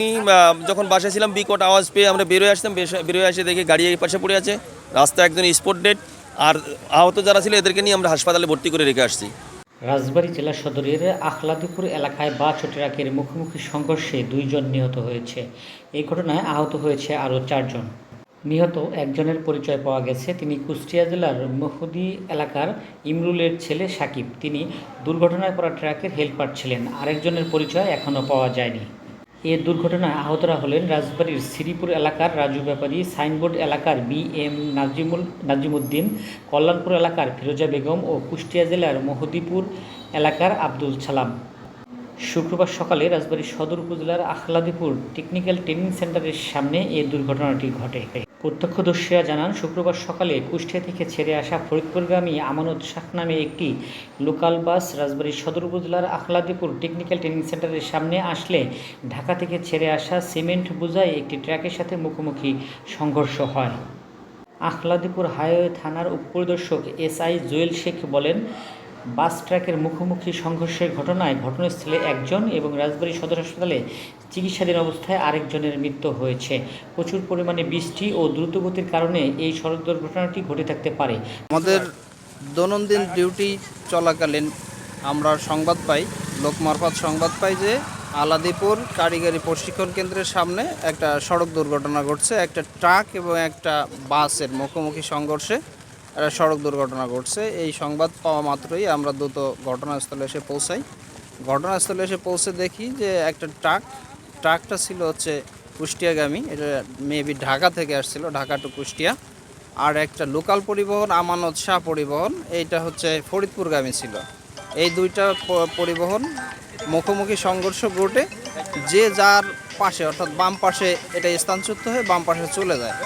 আমি যখন বাসায় ছিলাম, বিকট আওয়াজ পেয়ে আমরা বেরোয় আসতাম। বেরোয় এসে দেখি গাড়ি এই পাশে পড়ে আছে। রাস্তা একজন স্পট ডেট। আর আহত যারা ছিল, এদেরকে নিয়ে আমরা হাসপাতালে ভর্তি করে রেখে আসছি। রাজবাড়ী জেলা সদরের আখলাদিপুর এলাকায় বাস ও ট্রাকের মুখোমুখি সংঘর্ষে দুইজন নিহত হয়েছে। এই ঘটনায় আহত হয়েছে আরও চারজন। নিহত একজনের পরিচয় পাওয়া গেছে। তিনি কুষ্টিয়া জেলার মহুদি এলাকার ইমরুলের ছেলে সাকিব। তিনি দুর্ঘটনায় পড়া ট্রাকের হেল্পার ছিলেন। আরেকজনের পরিচয় এখনও পাওয়া যায়নি। এ দুর্ঘটনায় আহতরা হলেন রাজবাড়ির শ্রীপুর এলাকার রাজু ব্যাপারী, সাইনবোর্ড এলাকার বি এম নাজিমুল নাজিমুদ্দিন কল্যাণপুর এলাকার ফিরোজা বেগম ও কুষ্টিয়া জেলার মহদিপুর এলাকার আব্দুল সালাম। শুক্রবার সকালে রাজবাড়ী সদর উপজেলার আখলাদিপুর টেকনিক্যাল ট্রেনিং সেন্টারের সামনে এ দুর্ঘটনাটি ঘটে। প্রত্যক্ষদর্শীরা জানান, শুক্রবার সকালে কুষ্টিয়া থেকে ছেড়ে আসা ফরিদপুরগামী আমানত শাহ নামে একটি লোকাল বাস রাজবাড়ী সদর উপজেলার আখলাদিপুর টেকনিক্যাল ট্রেনিং সেন্টারের সামনে আসলে ঢাকা থেকে ছেড়ে আসা সিমেন্ট বোঝাই একটি ট্রাকের সাথে মুখোমুখি সংঘর্ষ হয়। আখলাদিপুর হাইওয়ে থানার উপপরিদর্শক এসআই জুয়েল শেখ বলেন বাস ট্রাকের মুখোমুখি সংঘর্ষের ঘটনায় ঘটনাস্থলে একজন এবং রাজবাড়ী সদর হাসপাতালে চিকিৎসাধীন অবস্থায় আরেকজনের মৃত্যু হয়েছে। প্রচুর পরিমাণে বৃষ্টি ও দ্রুতগতির কারণে এই সড়ক দুর্ঘটনাটি ঘটে থাকতে পারে। আমাদের দৈনন্দিন ডিউটি চলাকালীন আমরা সংবাদ পাই, লোক মারফত সংবাদ পাই যে আলাদিপুর কারিগরি প্রশিক্ষণ কেন্দ্রের সামনে একটা সড়ক দুর্ঘটনা ঘটছে। একটা ট্রাক এবং একটা বাসের মুখোমুখি সংঘর্ষে একটা সড়ক দুর্ঘটনা ঘটছে। এই সংবাদ পাওয়া মাত্রই আমরা দ্রুত ঘটনাস্থলে এসে পৌঁছাই। ঘটনাস্থলে এসে পৌঁছে দেখি যে একটা ট্রাক, ট্রাকটা ছিল হচ্ছে কুষ্টিয়াগামী। এটা মেবি ঢাকা থেকে আসছিল, ঢাকা টু কুষ্টিয়া। আর একটা লোকাল পরিবহন, আমানত শাহ পরিবহন, এইটা হচ্ছে ফরিদপুরগামী ছিল। এই দুইটা পরিবহন মুখোমুখি সংঘর্ষ ঘটে। যে যার পাশে, অর্থাৎ বাম পাশে এটা স্থানচ্যুত হয়ে বাম পাশে চলে যায়।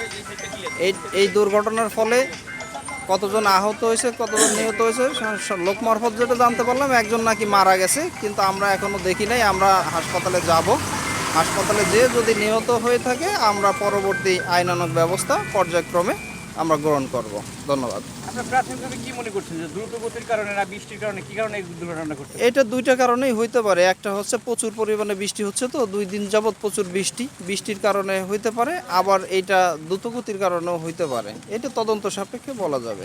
এই এই দুর্ঘটনার ফলে কতজন আহত হয়েছে, কতজন নিহত হয়েছে লোক মারফত যেটা জানতে পারলাম, একজন নাকি মারা গেছে, কিন্তু আমরা এখনও দেখি নাই, আমরা হাসপাতালে যাব। হাসপাতালে যেয়ে যদি নিহত হয়ে থাকে, আমরা পরবর্তী আইনানক ব্যবস্থা পর্যায়ক্রমে আমরা গ্রহণ করব। ধন্যবাদ। প্রাথমিকভাবে কি মনে করছেন যে দ্রুত গতির কারণে না বৃষ্টির কারণে কি কারণে এই দুর্ঘটনা ঘটছে? এটা দুইটা কারণেই হইতে পারে। একটা হচ্ছে প্রচুর পরিমাণে বৃষ্টি হচ্ছে তো দুই দিন যাবৎ প্রচুর বৃষ্টি। বৃষ্টির কারণে হইতে পারে আবার এটা দ্রুতগতির কারণেও হইতে পারে। এটা তদন্ত সাপেক্ষে বলা যাবে।